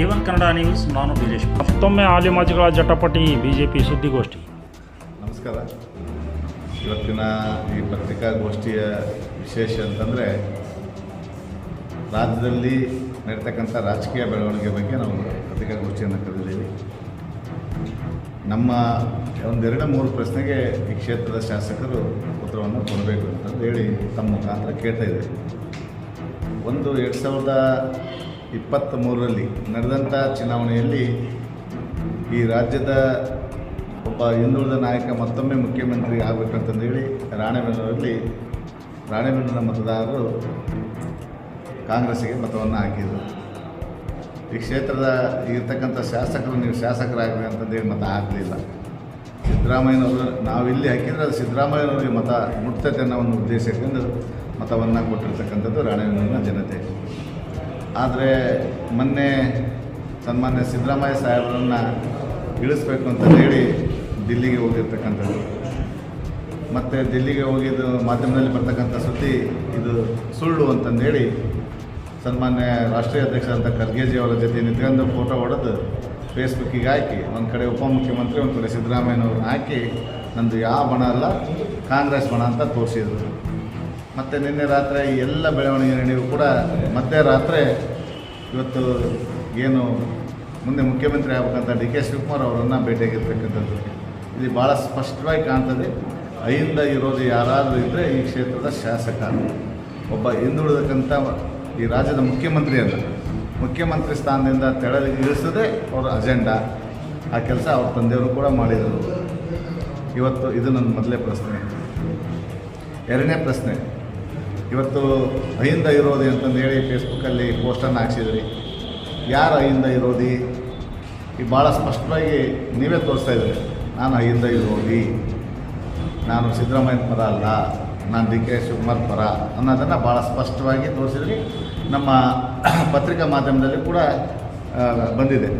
A one Kannada news ನಾನು ವೀರೇಶ್. ಮತ್ತೊಮ್ಮೆ ಆಲಿಮಾಜಿಗಳ ಜಟಪಟಿ BJP ಸುದ್ದಿಗೋಷ್ಠಿ. ನಮಸ್ಕಾರ. ಇವತ್ತಿನ ಈ ಪತ್ರಿಕಾಗೋಷ್ಠಿಯ ವಿಶೇಷ ಅಂತಂದರೆ ರಾಜ್ಯದಲ್ಲಿ ನಡೀತಕ್ಕಂಥ ರಾಜಕೀಯ ಬೆಳವಣಿಗೆ ಬಗ್ಗೆ ನಾವು ಪತ್ರಿಕಾಗೋಷ್ಠಿಯನ್ನು ಕರೆದಿದ್ದೀವಿ. ನಮ್ಮ ಒಂದೆರಡು ಮೂರು ಪ್ರಶ್ನೆಗೆ ಈ ಕ್ಷೇತ್ರದ ಶಾಸಕರು ಉತ್ತರವನ್ನು ಕೊಡಬೇಕು ಅಂತಂದು ಹೇಳಿ ತಮ್ಮ ಮುಖಾಂತರ ಕೇಳ್ತಾ ಇದ್ದೀವಿ. ಒಂದು ಎರಡು ಸಾವಿರದ ಇಪ್ಪತ್ತ್ ಮೂರರಲ್ಲಿ ನಡೆದಂಥ ಚುನಾವಣೆಯಲ್ಲಿ ಈ ರಾಜ್ಯದ ಒಬ್ಬ ಹಿಂದುಳಿದ ನಾಯಕ ಮತ್ತೊಮ್ಮೆ ಮುಖ್ಯಮಂತ್ರಿ ಆಗಬೇಕಂತಂದೇಳಿ ರಾಣೆಬೆನ್ನೂರಲ್ಲಿ ರಾಣೆಬೆನ್ನೂರಿನ ಮತದಾರರು ಕಾಂಗ್ರೆಸ್ಸಿಗೆ ಮತವನ್ನು ಹಾಕಿದರು. ಈ ಕ್ಷೇತ್ರದ ಇರ್ತಕ್ಕಂಥ ಶಾಸಕರು, ನೀವು ಶಾಸಕರಾಗಲಿ ಅಂತಂದೇಳಿ ಮತ ಹಾಕಲಿಲ್ಲ. ಸಿದ್ದರಾಮಯ್ಯನವರು ನಾವು ಇಲ್ಲಿ ಹಾಕಿದರೆ ಅದು ಸಿದ್ದರಾಮಯ್ಯನವರಿಗೆ ಮತ ಮುಟ್ತತೆ ಅನ್ನೋ ಒಂದು ಉದ್ದೇಶ ಇಟ್ಕೊಂಡು ಮತವನ್ನು ಕೊಟ್ಟಿರ್ತಕ್ಕಂಥದ್ದು ರಾಣೆಬೆನ್ನೂರಿನ ಜನತೆ. ಆದರೆ ಮೊನ್ನೆ ಸನ್ಮಾನ್ಯ ಸಿದ್ದರಾಮಯ್ಯ ಸಾಹೇಬರನ್ನು ಇಳಿಸ್ಬೇಕು ಅಂತ ಹೇಳಿ ದಿಲ್ಲಿಗೆ ಹೋಗಿರ್ತಕ್ಕಂಥದ್ದು. ಮತ್ತು ದಿಲ್ಲಿಗೆ ಹೋಗಿದ್ದು ಮಾಧ್ಯಮದಲ್ಲಿ ಬರ್ತಕ್ಕಂಥ ಸುದ್ದಿ, ಇದು ಸುಳ್ಳು ಅಂತಂದೇಳಿ ಸನ್ಮಾನ್ಯ ರಾಷ್ಟ್ರೀಯ ಅಧ್ಯಕ್ಷರಂಥ ಖರ್ಗೆಜಿ ಅವರ ಜೊತೆ ನಿಂತ್ಕೊಂಡು ಫೋಟೋ ಹೊಡೆದು ಫೇಸ್ಬುಕ್ಕಿಗೆ ಹಾಕಿ, ಒಂದು ಕಡೆ ಉಪಮುಖ್ಯಮಂತ್ರಿ, ಒಂದು ಕಡೆ ಸಿದ್ದರಾಮಯ್ಯನವ್ರನ್ನ ಹಾಕಿ, ನಂದು ಯಾವ ಬಣ ಅಲ್ಲ, ಕಾಂಗ್ರೆಸ್ ಬಣ ಅಂತ ತೋರಿಸಿದ್ರು. ಮತ್ತು ನಿನ್ನೆ ರಾತ್ರಿ ಈ ಎಲ್ಲ ಬೆಳವಣಿಗೆ ನಡೆಯೂ ಕೂಡ ಮತ್ತೆ ರಾತ್ರಿ ಇವತ್ತು ಏನು ಮುಂದೆ ಮುಖ್ಯಮಂತ್ರಿ ಆಗ್ಬೇಕಂತ ಡಿ ಕೆ ಶಿವಕುಮಾರ್ ಅವರನ್ನು ಭೇಟಿಯಾಗಿರ್ತಕ್ಕಂಥದ್ದು. ಇಲ್ಲಿ ಭಾಳ ಸ್ಪಷ್ಟವಾಗಿ ಕಾಣ್ತದೆ. ಅಹಿಂದ ಇರೋದು ಯಾರಾದರೂ ಇದ್ದರೆ ಈ ಕ್ಷೇತ್ರದ ಶಾಸಕ. ಒಬ್ಬ ಹಿಂದುಳಿದಕ್ಕಂಥ ಈ ರಾಜ್ಯದ ಮುಖ್ಯಮಂತ್ರಿ ಅಲ್ಲ. ಮುಖ್ಯಮಂತ್ರಿ ಸ್ಥಾನದಿಂದ ತೆಳಗೆ ಇಳಿಸದೆ ಅವರ ಅಜೆಂಡಾ. ಆ ಕೆಲಸ ಅವ್ರ ತಂದೆಯವರು ಕೂಡ ಮಾಡಿದರು. ಇವತ್ತು ಇದು ನನ್ನ ಮೊದಲೇ ಪ್ರಶ್ನೆ. ಎರಡನೇ ಪ್ರಶ್ನೆ. ಇವತ್ತು ಅಹಿಂದ ಇರೋದಿ ಅಂತಂದು ಹೇಳಿ ಫೇಸ್ಬುಕ್ಕಲ್ಲಿ ಪೋಸ್ಟನ್ನು ಹಾಕ್ಸಿದ್ರಿ. ಯಾರು ಅಹಿಂದ ಇರೋದಿ ಈ ಭಾಳ ಸ್ಪಷ್ಟವಾಗಿ ನೀವೇ ತೋರಿಸ್ತಾ ಇದ್ದೀರಿ. ನಾನು ಅಹಿಂದ ಇರೋದಿ ನಾನು ಸಿದ್ದರಾಮಯ್ಯ ಪರ ಅಲ್ಲ. ನಾನು ಡಿ ಕೆ ಶಿವಕುಮಾರ್ ಪರ ಅನ್ನೋದನ್ನು ಭಾಳ ಸ್ಪಷ್ಟವಾಗಿ ತೋರಿಸಿದ್ರಿ. ನಮ್ಮ ಪತ್ರಿಕಾ ಮಾಧ್ಯಮದಲ್ಲಿ ಕೂಡ ಬಂದಿದೆ.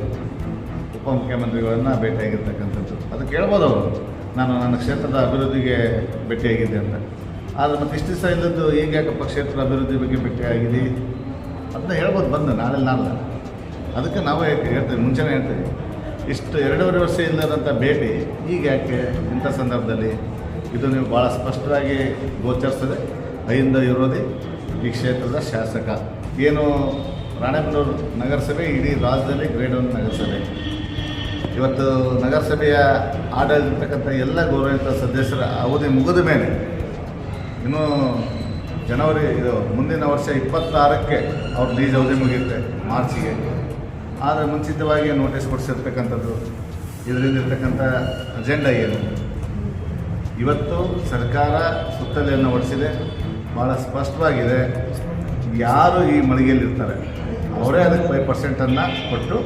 ಉಪಮುಖ್ಯಮಂತ್ರಿಗಳನ್ನು ಭೇಟಿಯಾಗಿರ್ತಕ್ಕಂಥದ್ದು. ಅದು ಕೇಳ್ಬೋದು ಅವರು. ನಾನು ನನ್ನ ಕ್ಷೇತ್ರದ ಅಭಿವೃದ್ಧಿಗೆ ಭೇಟಿಯಾಗಿದ್ದೆ ಅಂತ. ಆದರೆ ಮತ್ತೆ ಇಷ್ಟು ದಿವಸ ಇಲ್ಲದ್ದು ಹೇಗೆ ಯಾಕಪ್ಪ ಕ್ಷೇತ್ರ ಅಭಿವೃದ್ಧಿ ಬಗ್ಗೆ ಭೇಟಿಯಾಗಿದೆ ಅದನ್ನ ಹೇಳ್ಬೋದು ಬಂದು ನಾಳೆ ನಾಳೆ ಅದಕ್ಕೆ ನಾವೇ ಹೇಳ್ತೇವೆ, ಮುಂಚೆನೇ ಹೇಳ್ತೀವಿ. ಇಷ್ಟು ಎರಡೂವರೆ ವರ್ಷ ಇಲ್ಲದಂಥ ಭೇಟಿ ಈಗ ಯಾಕೆ ಇಂಥ ಸಂದರ್ಭದಲ್ಲಿ? ಇದು ನೀವು ಭಾಳ ಸ್ಪಷ್ಟವಾಗಿ ಗೋಚರಿಸ್ತದೆ. ಅಹಿಂದ ವಿರೋಧಿ ಈ ಕ್ಷೇತ್ರದ ಶಾಸಕ. ಏನು ರಾಣೆಬೆನ್ನೂರು ನಗರಸಭೆ, ಇಡೀ ರಾಜ್ಯದಲ್ಲಿ ಗ್ರೇಡ್ ಒನ್ ನಗರಸಭೆ. ಇವತ್ತು ನಗರಸಭೆಯ ಆಡಳಿತಕ್ಕಂಥ ಎಲ್ಲ ಗೌರವಿತ ಸದಸ್ಯರ ಅವಧಿ ಮುಗಿದ ಮೇಲೆ ಇನ್ನು ಜನವರಿ ಇದು ಮುಂದಿನ ವರ್ಷ ಇಪ್ಪತ್ತಾರಕ್ಕೆ ಅವ್ರ ಲೀಸ್ ಅವಧಿ ಮುಗಿಯುತ್ತೆ, ಮಾರ್ಚಿಗೆ. ಆದರೆ ಮುಂಚಿತವಾಗಿ ನೋಟಿಸ್ ಕೊಡಿಸಿರ್ತಕ್ಕಂಥದ್ದು, ಇದರಿಂದ ಇರ್ತಕ್ಕಂಥ ಅಜೆಂಡಾ ಏನು? ಇವತ್ತು ಸರ್ಕಾರ ಸುತ್ತಲೆಯನ್ನು ಹೊಡೆಸಿದೆ ಭಾಳ ಸ್ಪಷ್ಟವಾಗಿದೆ. ಯಾರು ಈ ಮಳಿಗೆಯಲ್ಲಿ ಇರ್ತಾರೆ ಅವರೇ ಅದಕ್ಕೆ ಫೈವ್ ಪರ್ಸೆಂಟನ್ನು ಕೊಟ್ಟು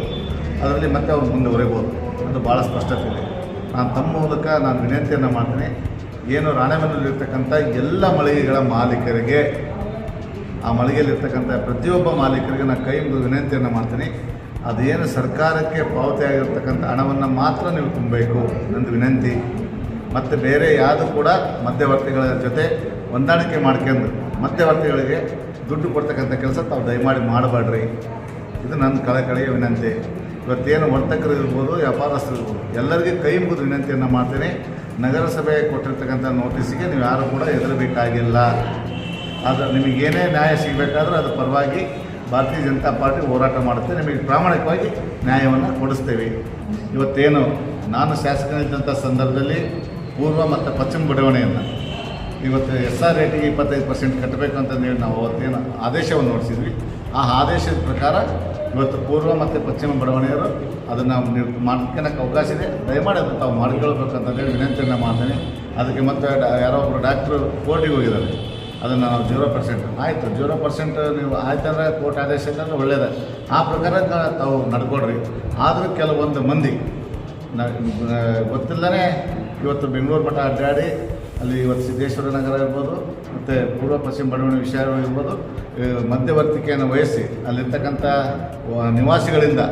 ಅದರಲ್ಲಿ ಮತ್ತೆ ಅವ್ರು ಮುಂದೆ ಹೊರಬೋದು ಅದು ಭಾಳ ಸ್ಪಷ್ಟತೆ ಇದೆ. ನಾನು ತಮ್ಮ ಮೂಲಕ ನಾನು ವಿನಂತಿಯನ್ನು ಮಾಡ್ತೀನಿ. ಏನು ರಾಣೆಬೆನ್ನೂರಿರ್ತಕ್ಕಂಥ ಎಲ್ಲ ಮಳಿಗೆಗಳ ಮಾಲೀಕರಿಗೆ, ಆ ಮಳಿಗೆಯಲ್ಲಿರ್ತಕ್ಕಂಥ ಪ್ರತಿಯೊಬ್ಬ ಮಾಲೀಕರಿಗೆ ನಾನು ಕೈ ಮುಗಿದು ವಿನಂತಿಯನ್ನು ಮಾಡ್ತೀನಿ. ಅದೇನು ಸರ್ಕಾರಕ್ಕೆ ಪಾವತಿ ಆಗಿರ್ತಕ್ಕಂಥ ಹಣವನ್ನು ಮಾತ್ರ ನೀವು ತುಂಬಬೇಕು ನಂದು ವಿನಂತಿ. ಮತ್ತು ಬೇರೆ ಯಾವುದು ಕೂಡ ಮಧ್ಯವರ್ತಿಗಳ ಜೊತೆ ಹೊಂದಾಣಿಕೆ ಮಾಡ್ಕೊಂಡು ಮಧ್ಯವರ್ತಿಗಳಿಗೆ ದುಡ್ಡು ಕೊಡ್ತಕ್ಕಂಥ ಕೆಲಸ ತಾವು ದಯಮಾಡಿ ಮಾಡಬೇಡ್ರಿ. ಇದು ನನ್ನ ಕಳಕಳಿಯ ವಿನಂತಿ. ಇವತ್ತೇನು ವರ್ತಕರು ಇರ್ಬೋದು, ವ್ಯಾಪಾರಸ್ಥರು ಇರ್ಬೋದು, ಎಲ್ಲರಿಗೂ ಕೈ ಮುಗಿದು ವಿನಂತಿಯನ್ನು ಮಾಡ್ತೀನಿ. ನಗರಸಭೆ ಕೊಟ್ಟಿರ್ತಕ್ಕಂಥ ನೋಟಿಸಿಗೆ ನೀವು ಯಾರು ಕೂಡ ಹೆದರಬೇಕಾಗಿಲ್ಲ. ಆದರೆ ನಿಮಗೇನೇ ನ್ಯಾಯ ಸಿಗಬೇಕಾದ್ರೂ ಅದರ ಪರವಾಗಿ ಭಾರತೀಯ ಜನತಾ ಪಾರ್ಟಿ ಹೋರಾಟ ಮಾಡುತ್ತೆ. ನಿಮಗೆ ಪ್ರಾಮಾಣಿಕವಾಗಿ ನ್ಯಾಯವನ್ನು ಕೊಡಿಸ್ತೇವೆ. ಇವತ್ತೇನು ನಾನು ಶಾಸಕನಿದ್ದಂಥ ಸಂದರ್ಭದಲ್ಲಿ ಪೂರ್ವ ಮತ್ತು ಪಶ್ಚಿಮ ಬಡಾವಣೆಯನ್ನು ಇವತ್ತು ಎಸ್ ಆರ್ ರೇಟಿಗೆ ಇಪ್ಪತ್ತೈದು ಪರ್ಸೆಂಟ್ ಕಟ್ಟಬೇಕು ಅಂತಂದೇಳಿ ನಾವು ಅವತ್ತೇನು ಆದೇಶವನ್ನು ನೋಡಿಸಿದ್ವಿ ಆ ಆದೇಶದ ಪ್ರಕಾರ ಇವತ್ತು ಪೂರ್ವ ಮತ್ತು ಪಶ್ಚಿಮ ಬಡಾವಣೆಯವರು ಅದನ್ನು ನೀವು ಮಾಡ್ಕೊಳಕ್ಕೆ ಅವಕಾಶ ಇದೆ? ದಯಮಾಡಿ ಅದನ್ನು ತಾವು ಮಾಡ್ಕೊಳ್ಬೇಕಂತಂದೇಳಿ ವಿನಂತಿಯನ್ನು ಮಾಡ್ತೀನಿ. ಅದಕ್ಕೆ ಮತ್ತೆ ಯಾರೋ ಒಬ್ಬರು ಡಾಕ್ಟ್ರು ಕೋರ್ಟಿಗೆ ಹೋಗಿದ್ದಾರೆ. ಅದನ್ನು ನಾವು ಜೀರೋ ಪರ್ಸೆಂಟ್. ಆಯಿತು, ಜೀರೋ ಪರ್ಸೆಂಟ್ ನೀವು ಆಯ್ತಂದ್ರೆ ಕೋರ್ಟ್ ಆದೇಶ ಇದ್ದಂದ್ರೆ ಒಳ್ಳೆಯದೇ ಆ ಪ್ರಕಾರ ತಾವು ನಡ್ಕೊಡ್ರಿ ಆದರೂ ಕೆಲವೊಂದು ಮಂದಿ ಗೊತ್ತಿಲ್ಲದೇ ಇವತ್ತು ಬೆಂಗಳೂರು ಮಠ ಅಡ್ಡಾಡಿ, ಅಲ್ಲಿ ಇವತ್ತು ಸಿದ್ದೇಶ್ವರ ನಗರ ಇರ್ಬೋದು, ಮತ್ತು ಪೂರ್ವ ಪಶ್ಚಿಮ ಬಡಾವಣೆ ವಿಷಯ ಇರ್ಬೋದು ಮಧ್ಯವರ್ತಿಕೆಯನ್ನು ವಹಿಸಿ ಅಲ್ಲಿರ್ತಕ್ಕಂಥ ನಿವಾಸಿಗಳಿಂದ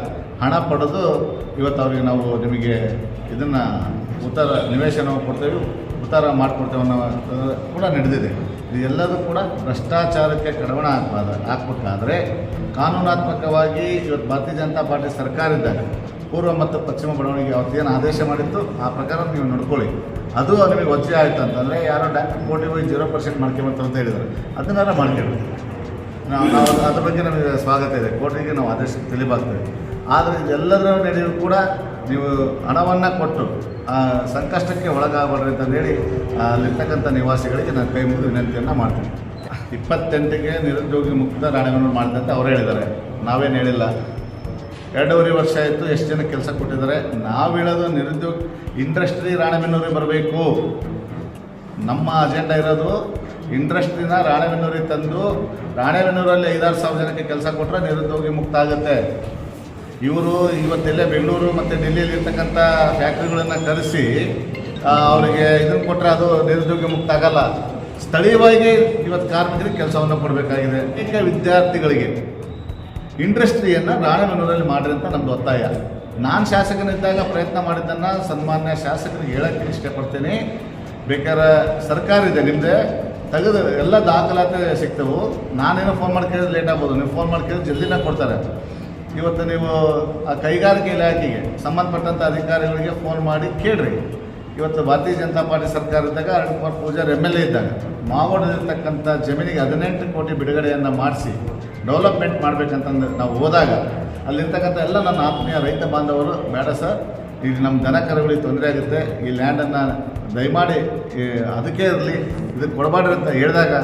ಹಣ ಪಡೆದು ಇವತ್ತು ಅವರಿಗೆ ನಾವು ನಿಮಗೆ ಇದನ್ನು ಉತ್ತರ ನಿವೇಶನ ಕೊಡ್ತೇವೆ, ಉತ್ತರ ಮಾಡಿಕೊಡ್ತೇವೆ ಅನ್ನೋ ಕೂಡ ನಡೆದಿದೆ. ಇದು ಎಲ್ಲದೂ ಕೂಡ ಭ್ರಷ್ಟಾಚಾರಕ್ಕೆ ಕಡಿವಾಣ ಹಾಕಬಾರ್ದು ಹಾಕ್ಬೇಕಾದ್ರೆ ಕಾನೂನಾತ್ಮಕವಾಗಿ ಇವತ್ತು ಭಾರತೀಯ ಜನತಾ ಪಾರ್ಟಿ ಸರ್ಕಾರ ಇದ್ದಾಗ ಪೂರ್ವ ಮತ್ತು ಪಶ್ಚಿಮ ಬಡವಣಿಗೆ ಅವತ್ತೇನು ಆದೇಶ ಮಾಡಿತ್ತು, ಆ ಪ್ರಕಾರ ನೀವು ನೋಡ್ಕೊಳ್ಳಿ. ಅದು ನಿಮಗೆ ವಜ್ಜೆ ಆಯಿತು ಅಂತಂದರೆ ಯಾರೋ ಡ್ಯಾಕ್ ಕೋಟಿ ಹೋಗಿ ಜೀರೋ ಪರ್ಸೆಂಟ್ ಮಾಡ್ಕೊಂಬರ್ತಾರೆ ಅಂತ ಹೇಳಿದರು ಅದನ್ನೆಲ್ಲ ಮಾಡ್ಕೊಳ್ಬೇಕು ನಾವು ನಾವು ಅದ್ರ ಬಗ್ಗೆ ನಮಗೆ ಸ್ವಾಗತ ಇದೆ. ಕೋರ್ಟಿಗೆ ನಾವು ಆದೇಶ ತಿಳಿಬಾಗ್ತೇವೆ ಆದರೆ ಎಲ್ಲದರ ನಡೆಯೂ ಕೂಡ ನೀವು ಹಣವನ್ನು ಕೊಟ್ಟು ಸಂಕಷ್ಟಕ್ಕೆ ಒಳಗಾಗಬಾರ್ದು ಹೇಳಿ ಅಲ್ಲಿರ್ತಕ್ಕಂಥ ನಿವಾಸಿಗಳಿಗೆ ನಾನು ಕೈ ಮುಗಿದು ವಿನಂತಿಯನ್ನು ಮಾಡ್ತೀನಿ. ಇಪ್ಪತ್ತೆಂಟಿಗೆ ನಿರುದ್ಯೋಗಿ ಮುಕ್ತ ರಾಣೆಗಳನ್ನು ಮಾಡಿದಂತೆ ಅವ್ರು ಹೇಳಿದ್ದಾರೆ. ನಾವೇನು ಹೇಳಿಲ್ಲ. ಎರಡೂವರೆ ವರ್ಷ ಆಯಿತು, ಎಷ್ಟು ಜನ ಕೆಲಸ ಕೊಟ್ಟಿದ್ದಾರೆ. ನಾವು ಹೇಳೋದು ನಿರುದ್ಯೋಗ, ಇಂಡಸ್ಟ್ರಿ ರಾಣೆಬೆನ್ನೂರಿಗೆ ಬರಬೇಕು. ನಮ್ಮ ಅಜೆಂಡಾ ಇರೋದು, ಇಂಡಸ್ಟ್ರಿನ ರಾಣೆಬೆನ್ನೂರಿಗೆ ತಂದು, ರಾಣೆಬೆನ್ನೂರಲ್ಲಿ ಐದಾರು ಸಾವಿರ ಜನಕ್ಕೆ ಕೆಲಸ ಕೊಟ್ಟರೆ ನಿರುದ್ಯೋಗಿ ಮುಕ್ತ ಆಗುತ್ತೆ. ಇವರು ಇವತ್ತೆಲ್ಲೇ ಬೆಂಗಳೂರು ಮತ್ತು ಡೆಲ್ಲಿಯಲ್ಲಿ ಇರ್ತಕ್ಕಂಥ ಫ್ಯಾಕ್ಟ್ರಿಗಳನ್ನು ಕರೆಸಿ ಅವರಿಗೆ ಇದನ್ನು ಕೊಟ್ಟರೆ ಅದು ನಿರುದ್ಯೋಗ ಮುಕ್ತ ಆಗಲ್ಲ. ಸ್ಥಳೀಯವಾಗಿ ಇವತ್ತು ಕಾರ್ಮಿಕರಿಗೆ ಕೆಲಸವನ್ನು ಕೊಡಬೇಕಾಗಿದೆ. ಈಗ ವಿದ್ಯಾರ್ಥಿಗಳಿಗೆ ಇಂಡಸ್ಟ್ರಿಯನ್ನು ರಾಣೆಬೆನ್ನೂರಲ್ಲಿ ಮಾಡಿರಿ ಅಂತ ನಮ್ಮದು ಒತ್ತಾಯ. ನಾನು ಶಾಸಕನಿದ್ದಾಗ ಪ್ರಯತ್ನ ಮಾಡಿದ್ದನ್ನು ಸನ್ಮಾನ್ಯ ಶಾಸಕರಿಗೆ ಹೇಳೋಕ್ಕೆ ಇಷ್ಟಪಡ್ತೀನಿ. ಬೇಕಾದ್ರೆ ಸರ್ಕಾರ ಇದೆ ನಿಮ್ಮದೇ ತೆಗೆದು ಎಲ್ಲ ದಾಖಲಾತಿ ಸಿಗ್ತವು. ನಾನೇನೋ ಫೋನ್ ಮಾಡಿ ಕೇಳಿದ್ರೆ ಲೇಟ್ ಆಗ್ಬೋದು. ನೀವು ಫೋನ್ ಮಾಡಿ ಕೇಳಿದ್ರೆ ಜಲ್ದಿನ ಕೊಡ್ತಾರೆ. ಇವತ್ತು ನೀವು, ಆ ಕೈಗಾರಿಕೆ ಇಲಾಖೆಗೆ ಸಂಬಂಧಪಟ್ಟಂಥ ಅಧಿಕಾರಿಗಳಿಗೆ ಫೋನ್ ಮಾಡಿ ಕೇಳ್ರಿ. ಇವತ್ತು ಭಾರತೀಯ ಜನತಾ ಪಾರ್ಟಿ ಸರ್ಕಾರ ಇದ್ದಾಗ Arun Kumar Pujari M L A ಇದ್ದಾಗ ಮಾವೋಡದಲ್ಲಿರ್ತಕ್ಕಂಥ ಜಮೀನಿಗೆ ಹದಿನೆಂಟು ಕೋಟಿ ಬಿಡುಗಡೆಯನ್ನು ಮಾಡಿಸಿ ಡೆವಲಪ್ಮೆಂಟ್ ಮಾಡಬೇಕಂತಂದು ನಾವು ಹೋದಾಗ ಅಲ್ಲಿರ್ತಕ್ಕಂಥ ಎಲ್ಲ ನನ್ನ ಆತ್ಮೀಯ ರೈತ ಬಾಂಧವರು, ಬೇಡ ಸರ್ ಈಗ ನಮ್ಮ ದನ ಕರುಗಳಿಗೆ ತೊಂದರೆ ಆಗುತ್ತೆ. ಈ ಲ್ಯಾಂಡನ್ನು ದಯಮಾಡಿ ಅದಕ್ಕೆ ಇರಲಿ, ಇದಕ್ಕೆ ಕೊಡಬಾರ್ದು ಅಂತ ಹೇಳಿದಾಗ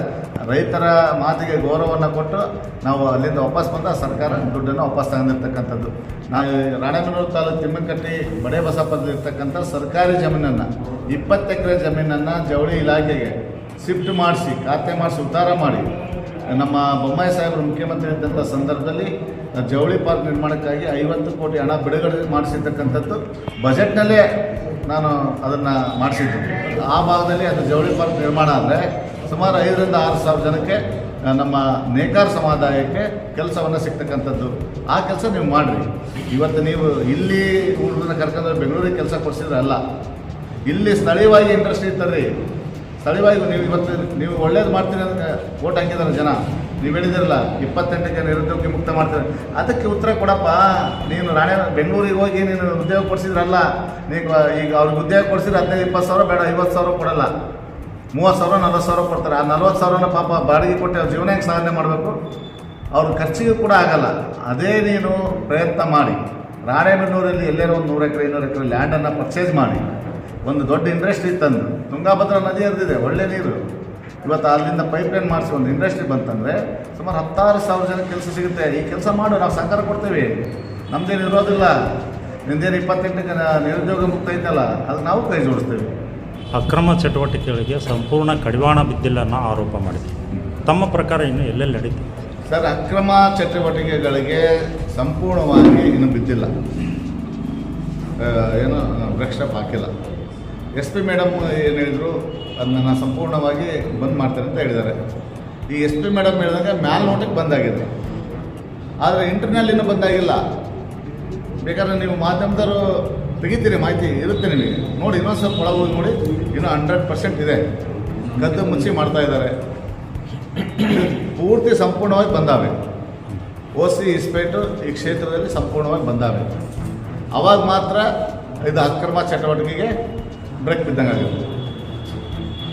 ರೈತರ ಮಾತಿಗೆ ಗೌರವವನ್ನು ಕೊಟ್ಟು ನಾವು ಅಲ್ಲಿಂದ ವಾಪಸ್ ಬಂದ ಸರ್ಕಾರ ದುಡ್ಡನ್ನು ವಾಪಸ್ ತಗೊಂಡಿರ್ತಕ್ಕಂಥದ್ದು. ನಾವು ರಾಣೆಬೆನ್ನೂರು ತಾಲೂಕು ತಿಮ್ಮನಕಟ್ಟಿ ಬಡೆ ಬಸಪ್ಪದಲ್ಲಿರ್ತಕ್ಕಂಥ ಸರ್ಕಾರಿ ಜಮೀನನ್ನು, ಇಪ್ಪತ್ತು ಎಕರೆ ಜಮೀನನ್ನು ಜವಳಿ ಇಲಾಖೆಗೆ ಶಿಫ್ಟ್ ಮಾಡಿಸಿ, ಖಾತೆ ಮಾಡಿಸಿ, ಉದ್ಧಾರ ಮಾಡಿ ನಮ್ಮ ಬೊಮ್ಮಾಯಿ ಸಾಹೇಬರು ಮುಖ್ಯಮಂತ್ರಿ ಇದ್ದಂಥ ಸಂದರ್ಭದಲ್ಲಿ ಜವಳಿ ಪಾರ್ಕ್ ನಿರ್ಮಾಣಕ್ಕಾಗಿ ಐವತ್ತು ಕೋಟಿ ಹಣ ಬಿಡುಗಡೆ ಮಾಡಿಸಿರ್ತಕ್ಕಂಥದ್ದು. ಬಜೆಟ್ನಲ್ಲೇ ನಾನು ಅದನ್ನು ಮಾಡಿಸಿದ್ದು. ಆ ಭಾಗದಲ್ಲಿ ಅದು ಜವಳಿ ಪಾರ್ಕ್ ನಿರ್ಮಾಣ ಆದರೆ ಸುಮಾರು ಐದರಿಂದ ಆರು ಸಾವಿರ ಜನಕ್ಕೆ ನಮ್ಮ ನೇಕಾರ ಸಮುದಾಯಕ್ಕೆ ಕೆಲಸವನ್ನು ಸಿಗ್ತಕ್ಕಂಥದ್ದು. ಆ ಕೆಲಸ ನೀವು ಮಾಡಿರಿ. ಇವತ್ತು ನೀವು ಇಲ್ಲಿ ಹುಡುಗರನ್ನ ಕರ್ಕೊಂಡ್ರೆ ಬೆಂಗಳೂರಿಗೆ ಕೆಲಸ ಕೊಡಿಸಿದ್ರೆ ಅಲ್ಲ. ಇಲ್ಲಿ ಸ್ಥಳೀಯವಾಗಿ ಇಂಟ್ರೆಸ್ಟ್ ತರ್ರಿ ಸ್ಥಳೀಯವಾಗಿ ನೀವು ಇವತ್ತು ನೀವು ಒಳ್ಳೇದು ಮಾಡ್ತೀರಿ ಅಂತ ಓಟ್ ಹಾಕಿದಾರೆ ಜನ. ನೀವು ಹೇಳಿದಿರಲ್ಲ, ಇಪ್ಪತ್ತೆಂಟಕ್ಕೆ ನಿರುದ್ಯೋಗಿ ಮುಕ್ತ ಮಾಡ್ತಾರೆ. ಅದಕ್ಕೆ ಉತ್ತರ ಕೊಡಪ್ಪ. ನೀನು ರಾಣೆ, ಬೆಂಗಳೂರಿಗೆ ಹೋಗಿ ನೀನು ಉದ್ಯೋಗ ಕೊಡಿಸಿದ್ರಲ್ಲ. ನೀವು ಈಗ ಅವ್ರಿಗೆ ಉದ್ಯೋಗ ಕೊಡಿಸಿದ್ರೆ ಹದಿನೈದು, ಇಪ್ಪತ್ತು ಸಾವಿರ ಬೇಡ, ಐವತ್ತು ಸಾವಿರ ಕೊಡಲ್ಲ. ಮೂವತ್ತು ಸಾವಿರ, ನಲ್ವತ್ತು ಸಾವಿರ ಕೊಡ್ತಾರೆ. ಆ ನಲ್ವತ್ತು ಸಾವಿರನ ಪಾಪ ಬಾಡಿಗೆ ಕೊಟ್ಟು ಅವ್ರ ಜೀವನ ಸಾಧನೆ ಮಾಡಬೇಕು? ಅವ್ರ ಖರ್ಚಿಗೂ ಕೂಡ ಆಗಲ್ಲ. ಅದೇ ನೀನು ಪ್ರಯತ್ನ ಮಾಡಿ. ರಾಣೆಬೆನ್ನೂರಲ್ಲಿ ಎಲ್ಲೇನೋ ಒಂದು ನೂರು ಎಕರೆ ಇನ್ನೂರು ಎಕರೆ ಲ್ಯಾಂಡನ್ನು ಪರ್ಚೇಸ್ ಮಾಡಿ ಒಂದು ದೊಡ್ಡ ಇಂಡಸ್ಟ್ರಿ ತಂದು ತುಂಗಾಭದ್ರಾ ನದಿ ಹರಿದಿದೆ ಒಳ್ಳೆ ನೀರು. ಇವತ್ತು ಅಲ್ಲಿಂದ ಪೈಪ್ ಲೈನ್ ಮಾಡಿಸಿ ಒಂದು ಇಂಡಸ್ಟ್ರಿ ಬಂತಂದರೆ ಸುಮಾರು ಹತ್ತಾರು ಸಾವಿರ ಜನ ಕೆಲಸ ಸಿಗುತ್ತೆ. ಈ ಕೆಲಸ ಮಾಡು ನಾವು ಸಹಕಾರ ಕೊಡ್ತೇವೆ. ನಮ್ಮದೇನು ಇರೋದಿಲ್ಲ. ನಿಂದೇನು ಇಪ್ಪತ್ತೆಂಟು ಜನ ನಿರುದ್ಯೋಗ ಮುಕ್ತ ಐತಲ್ಲ ಅದಕ್ಕೆ ನಾವು ಕೈ ಜೋಡಿಸ್ತೇವೆ. ಅಕ್ರಮ ಚಟುವಟಿಕೆಗಳಿಗೆ ಸಂಪೂರ್ಣ ಕಡಿವಾಣ ಬಿದ್ದಿಲ್ಲ ಅನ್ನೋ ಆರೋಪ ಮಾಡಿದೆ. ತಮ್ಮ ಪ್ರಕಾರ ಇನ್ನು ಎಲ್ಲೆಲ್ಲಿ ನಡೀತು? ಸರ್ ಅಕ್ರಮ ಚಟುವಟಿಕೆಗಳಿಗೆ ಸಂಪೂರ್ಣವಾಗಿ ಇನ್ನು ಬಿದ್ದಿಲ್ಲ. ಏನು ಬ್ರೇಕ್ಸ್ಟಾಪ್ ಹಾಕಿಲ್ಲ. ಎಸ್ ಪಿ ಮೇಡಮ್ ಏನು ಹೇಳಿದರು, ಅದನ್ನ ಸಂಪೂರ್ಣವಾಗಿ ಬಂದ್ ಮಾಡ್ತಾರೆ ಅಂತ ಹೇಳಿದ್ದಾರೆ. ಈ ಎಸ್ ಪಿ ಮೇಡಮ್ ಹೇಳಿದಾಗ ಮ್ಯಾಲ್ ನೋಟಕ್ಕೆ ಬಂದಾಗಿದೆ ಆದರೆ ಇಂಟರ್ನಲ್ ಇನ್ನೂ ಬಂದಾಗಿಲ್ಲ ಬೇಕಾದ್ರೆ ನೀವು ಮಾಧ್ಯಮದವರು ತೆಗಿತೀರಿ ಮಾಹಿತಿ, ಇರುತ್ತೆ ನಿಮಗೆ. ನೋಡಿ, ಇನ್ನೊಂದು ಸ್ವಲ್ಪ ಒಳಗೆ ಹೋಗಿ ನೋಡಿ, ಇನ್ನೂ ಹಂಡ್ರೆಡ್ ಪರ್ಸೆಂಟ್ ಇದೆ. ಗದ್ದು ಮುಚ್ಚಿ ಮಾಡ್ತಾ ಇದ್ದಾರೆ. ಪೂರ್ತಿ ಸಂಪೂರ್ಣವಾಗಿ ಬಂದಾವೆ ಓ ಸಿ ಇಸ್ಪೇಟು ಈ ಕ್ಷೇತ್ರದಲ್ಲಿ ಸಂಪೂರ್ಣವಾಗಿ ಬಂದಾವೆ ಅವಾಗ ಮಾತ್ರ ಇದು ಅಕ್ರಮ ಚಟುವಟಿಕೆಗೆ ಬ್ರೇಕ್ ಬಿದ್ದಂಗೆ ಆಗುತ್ತೆ.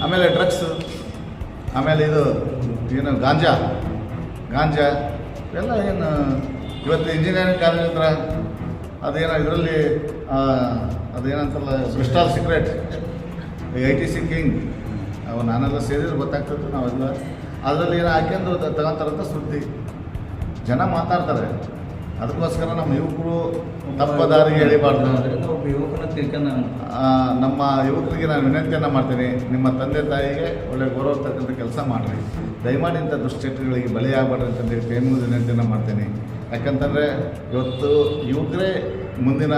ಆಮೇಲೆ ಡ್ರಗ್ಸ್, ಆಮೇಲೆ ಇದು ಏನು ಗಾಂಜಾ ಗಾಂಜಾ ಎಲ್ಲ ಏನು ಇವತ್ತು ಇಂಜಿನಿಯರಿಂಗ್ ಕಾಲೇಜ್ ಹತ್ರ ಅದೇನೋ ಇದರಲ್ಲಿ ಅದೇನಂತಲ್ಲ, crystal secret, I T C king, ಅವು ನಾನೆಲ್ಲ ಸೇರಿದ್ರೆ ಗೊತ್ತಾಗ್ತಿತ್ತು ನಾವೆಲ್ಲ. ಅದರಲ್ಲಿ ಏನೋ ಹಾಕ್ಯಂದು ತಗೊಂತಾರಂತ ಸುದ್ದಿ. ಜನ ಮಾತಾಡ್ತಾರೆ. ಅದಕ್ಕೋಸ್ಕರ ನಮ್ಮ ಯುವಕರು ತಪ್ಪ ದಾರಿಗೆ ಎಳಿಬಾರ್ದು ನಮ್ಮ ಯುವಕರಿಗೆ ನಾನು ವಿನಂತಿಯನ್ನು ಮಾಡ್ತೀನಿ. ನಿಮ್ಮ ತಂದೆ ತಾಯಿಗೆ ಒಳ್ಳೆ ಗೌರವ ತಕ್ಕಂಥ ಕೆಲಸ ಮಾಡಿರಿ. ದಯಮಾಡಿ ಇಂಥ ದುಶ್ಚಟಗಳಿಗೆ ಬಲಿಯಾಗಬಾರ್ದು ಅಂತಂದೇಳಿ ಹೇಳಿ ಮುಗಿದು ವಿನಂತಿಯನ್ನು ಮಾಡ್ತೇನೆ. ಯಾಕಂತಂದರೆ ಇವತ್ತು ಯುವಕರೇ ಮುಂದಿನ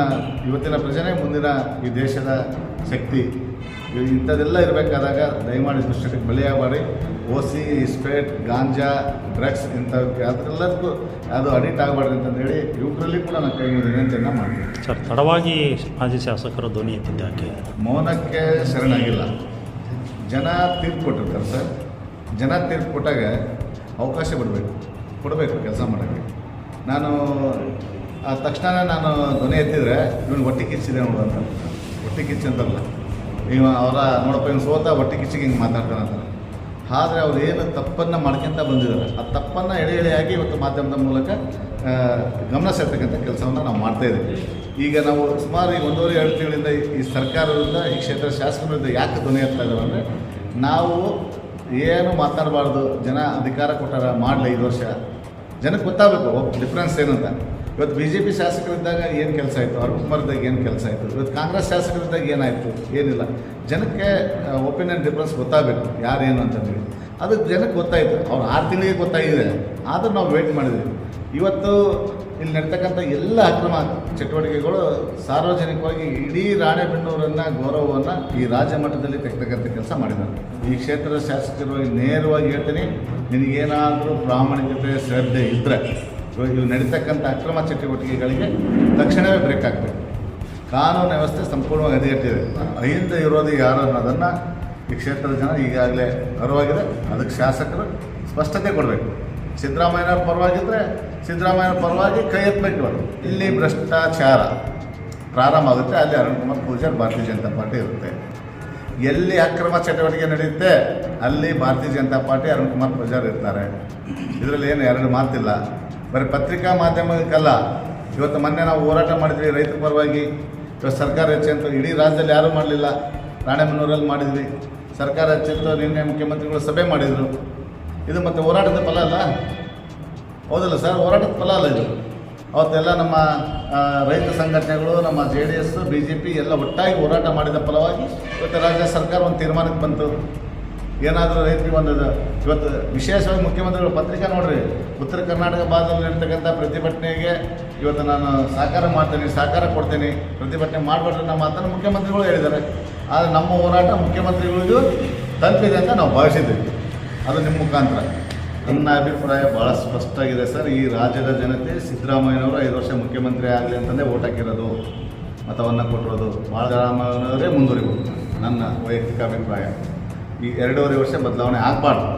ಇವತ್ತಿನ ಪ್ರಜೆನೇ ಮುಂದಿನ ಈ ದೇಶದ ಶಕ್ತಿ. ಇಂಥದೆಲ್ಲ ಇಂಥದ್ದೆಲ್ಲ ಇರಬೇಕಾದಾಗ ದಯಮಾಡಿ ದುಶ್ಚಟಕ್ಕೆ ಬಲಿಯಾಗಬಾರಿ ಓಸಿ ಸ್ಪೇಟ್ ಗಾಂಜಾ ಡ್ರಗ್ಸ್ ಇಂಥವಕ್ಕೆ ಅದೆಲ್ಲದಕ್ಕೂ ಅದು ಅಡಿಕ್ಟ್ ಆಗಬಾರ್ದು ಅಂತಂದೇಳಿ ಯುವಕರಲ್ಲಿ ಕೂಡ ನಾನು ಕೈ ವಿನಂತಿಯನ್ನು ಮಾಡ್ತೀನಿ. ಸರ್ ತಡವಾಗಿ ಮಾಜಿ ಶಾಸಕರ ಧ್ವನಿ ಎತ್ತಿದ್ದಾಕೆ ಮೌನಕ್ಕೆ ಶರಣಾಗಿಲ್ಲ. ಜನ ತೀರ್ಪು ಕೊಟ್ಟಿರ್ತಾರೆ ಸರ್. ಜನ ತೀರ್ಪು ಕೊಟ್ಟಾಗ ಅವಕಾಶ ಬಿಡಬೇಕು ಕೊಡಬೇಕು ಕೆಲಸ ಮಾಡೋಕ್ಕೆ ನಾನು, ಆ ತಕ್ಷಣ ನಾನು ಧ್ವನಿ ಎತ್ತಿದರೆ, ಇವನು ಹೊಟ್ಟೆ ಕಿಚ್ಚಿದೆ ನೋಡು ಅಂತ. ಹೊಟ್ಟೆ ಕಿಚ್ಚು ಅಂತಲ್ಲ. ಇವ ಅವರ, ನೋಡಪ್ಪ, ಇವ್ನು ಸೋತ ಹೊಟ್ಟೆ ಕಿಚ್ಚಿಗೆ ಹಿಂಗೆ ಮಾತಾಡ್ತಾನಂತ ಆದರೆ ಅವ್ರು ಏನು ತಪ್ಪನ್ನು ಮಾಡ್ಕೊಂತ ಬಂದಿದ್ದಾರೆ. ಆ ತಪ್ಪನ್ನು ಎಳೆ ಎಳೆಯಾಗಿ ಇವತ್ತು ಮಾಧ್ಯಮದ ಮೂಲಕ ಗಮನ ಸೇರ್ತಕ್ಕಂಥ ಕೆಲಸವನ್ನು ನಾವು ಮಾಡ್ತಾಯಿದ್ದೀವಿ ಈಗ ನಾವು ಸುಮಾರು ಈ ಒಂದೂವರೆ, ಎರಡು ತಿಂಗಳಿಂದ ಈ- ಈ ಸರ್ಕಾರದಿಂದ, ಈ ಕ್ಷೇತ್ರ ಶಾಸಕರಿಂದ ಯಾಕೆ ಧ್ವನಿ ಎತ್ತಾ ಇದ್ದಾರೆ ಅಂದರೆ, ನಾವು ಏನು ಮಾತಾಡಬಾರ್ದು, ಜನ ಅಧಿಕಾರ ಕೊಟ್ಟಾರ ಮಾಡಲಿ ಐದು ವರ್ಷ? ಜನಕ್ಕೆ ಗೊತ್ತಾಗಬೇಕು ಡಿಫ್ರೆನ್ಸ್ ಏನಂತ ಇವತ್ತು ಬಿ ಜೆ ಪಿ ಶಾಸಕರಿದ್ದಾಗ ಏನು ಕೆಲಸ ಆಯಿತು? ಅರುಣ್ ಕುಮಾರ್ದಾಗ ಏನು ಕೆಲಸ ಆಯಿತು? ಇವತ್ತು ಕಾಂಗ್ರೆಸ್ ಶಾಸಕರಿದ್ದಾಗ ಏನಾಯಿತು? ಏನಿಲ್ಲ. ಜನಕ್ಕೆ ಒಪಿನಿಯನ್ ಡಿಫ್ರೆನ್ಸ್ ಗೊತ್ತಾಗಬೇಕು, ಯಾರೇನು ಅಂತಂದೇಳಿ ಅದು ಜನಕ್ಕೆ ಗೊತ್ತಾಯಿತು. ಅವ್ರು ಆರು ತಿಂಗಳಿಗೆ ಗೊತ್ತಾಗಿದೆ. ಆದರೂ ನಾವು ವೇಟ್ ಮಾಡಿದ್ವಿ. ಇವತ್ತು ಇಲ್ಲಿ ನಡ್ತಕ್ಕಂಥ ಎಲ್ಲ ಅಕ್ರಮ ಚಟುವಟಿಕೆಗಳು ಸಾರ್ವಜನಿಕವಾಗಿ ಇಡೀ ರಾಣೆಬೆನ್ನೂರನ್ನು, ಗೌರವವನ್ನು ಈ ರಾಜ್ಯ ಮಟ್ಟದಲ್ಲಿ ತೆಗ್ತಕ್ಕಂಥ ಕೆಲಸ ಮಾಡಿದ್ದಾರೆ. ಈ ಕ್ಷೇತ್ರದ ಶಾಸಕರು ನೇರವಾಗಿ ಹೇಳ್ತೀನಿ, ನಿನಗೇನಾದರೂ ಪ್ರಾಮಾಣಿಕತೆ ಶ್ರದ್ಧೆ ಇದ್ದರೆ ಇವು ನಡೀತಕ್ಕಂಥ ಅಕ್ರಮ ಚಟುವಟಿಕೆಗಳಿಗೆ ತಕ್ಷಣವೇ ಬ್ರೇಕ್ ಆಗ್ತದೆ ಕಾನೂನು ವ್ಯವಸ್ಥೆ ಸಂಪೂರ್ಣವಾಗಿ ಹದಿಗೆಟ್ಟಿದೆ. ಅಹಿಂದ ವಿರೋಧಿ ಯಾರು ಅನ್ನೋದನ್ನು ಈ ಕ್ಷೇತ್ರದ ಜನ ಈಗಾಗಲೇ ಅರಿವಾಗಿದೆ ಅದಕ್ಕೆ ಶಾಸಕರು ಸ್ಪಷ್ಟತೆ ಕೊಡಬೇಕು. ಸಿದ್ದರಾಮಯ್ಯ ಪರವಾಗಿದ್ದರೆ ಸಿದ್ದರಾಮಯ್ಯನ ಪರವಾಗಿ ಕೈ ಎತ್ತಬೇಕು ಅವರು ಇಲ್ಲಿ ಭ್ರಷ್ಟಾಚಾರ ಪ್ರಾರಂಭ ಆಗುತ್ತೆ. ಅಲ್ಲಿ ಅರುಣ್ ಕುಮಾರ್ ಪೂಜಾರ್ ಭಾರತೀಯ ಜನತಾ ಪಾರ್ಟಿ ಇರುತ್ತೆ. ಎಲ್ಲಿ ಅಕ್ರಮ ಚಟುವಟಿಕೆ ನಡೆಯುತ್ತೆ, ಅಲ್ಲಿ ಭಾರತೀಯ ಜನತಾ ಪಾರ್ಟಿ ಅರುಣ್ ಕುಮಾರ್ ಪೂಜಾರ್ ಇರ್ತಾರೆ. ಇದರಲ್ಲಿ ಏನು ಎರಡು ಮಾತಿಲ್ಲ. ಬರೀ ಪತ್ರಿಕಾ ಮಾಧ್ಯಮಕ್ಕಲ್ಲ. ಇವತ್ತು ಮೊನ್ನೆ ನಾವು ಹೋರಾಟ ಮಾಡಿದ್ವಿ ರೈತರ ಪರವಾಗಿ. ಇವತ್ತು ಸರ್ಕಾರ ಹೆಚ್ಚಂತ ಇಡೀ ರಾಜ್ಯದಲ್ಲಿ ಯಾರೂ ಮಾಡಲಿಲ್ಲ. ರಾಣೆಬೆನ್ನೂರಲ್ಲಿ ಮಾಡಿದ್ವಿ. ಸರ್ಕಾರ ಎಚ್ಚೆತ್ತು ನಿನ್ನೆ ಮುಖ್ಯಮಂತ್ರಿಗಳು ಸಭೆ ಮಾಡಿದರು. ಇದು ಮತ್ತು ಹೋರಾಟದ ಫಲ ಅಲ್ಲ? ಹೌದಲ್ಲ ಸರ್, ಹೋರಾಟದ ಫಲ ಅಲ್ಲ ಇದು. ಅವತ್ತೆಲ್ಲ ನಮ್ಮ ರೈತ ಸಂಘಟನೆಗಳು, ನಮ್ಮ J D S, B J P ಎಲ್ಲ ಒಟ್ಟಾಗಿ ಹೋರಾಟ ಮಾಡಿದ ಫಲವಾಗಿ ಇವತ್ತು ರಾಜ್ಯ ಸರ್ಕಾರ ಒಂದು ತೀರ್ಮಾನಕ್ಕೆ ಬಂತು. ಏನಾದರೂ ರೈತರಿಗೆ ಒಂದು ಇವತ್ತು ವಿಶೇಷವಾಗಿ ಮುಖ್ಯಮಂತ್ರಿಗಳು ಪತ್ರಿಕಾ ನೋಡ್ರಿ. ಉತ್ತರ ಕರ್ನಾಟಕ ಭಾಗದಲ್ಲಿ ನಡೀತಕ್ಕಂಥ ಪ್ರತಿಭಟನೆಗೆ ಇವತ್ತು ನಾನು ಸಹಕಾರ ಮಾಡ್ತೀನಿ, ಸಹಕಾರ ಕೊಡ್ತೀನಿ. ಪ್ರತಿಭಟನೆ ಮಾಡಬೇಡ್ರಿ ನಮ್ಮ ಮಾತನ್ನು ಮುಖ್ಯಮಂತ್ರಿಗಳು ಹೇಳಿದ್ದಾರೆ. ಆದರೆ ನಮ್ಮ ಹೋರಾಟ ಮುಖ್ಯಮಂತ್ರಿಗಳಿಗೂ ತಲುಪಿದೆ ಅಂತ ನಾವು ಭಾವಿಸಿದ್ದೀವಿ. ಅದು ನಿಮ್ಮ ಮುಖಾಂತರ. ನನ್ನ ಅಭಿಪ್ರಾಯ ಭಾಳ ಸ್ಪಷ್ಟವಾಗಿದೆ ಸರ್. ಈ ರಾಜ್ಯದ ಜನತೆ ಸಿದ್ದರಾಮಯ್ಯನವರು ಐದು ವರ್ಷ ಮುಖ್ಯಮಂತ್ರಿ ಆಗಲಿ ಅಂತಂದೇ ಓಟ್ ಹಾಕಿರೋದು, ಮತವನ್ನು ಕೊಟ್ಟಿರೋದು ಭಾಳ ಸಿದ್ದರಾಮಯ್ಯನವರೇ ಮುಂದುವರಿಬೇಕು. ನನ್ನ ವೈಯಕ್ತಿಕ ಅಭಿಪ್ರಾಯ. ಈ ಎರಡೂವರೆ ವರ್ಷ ಬದಲಾವಣೆ ಆಗಬಾರ್ದು.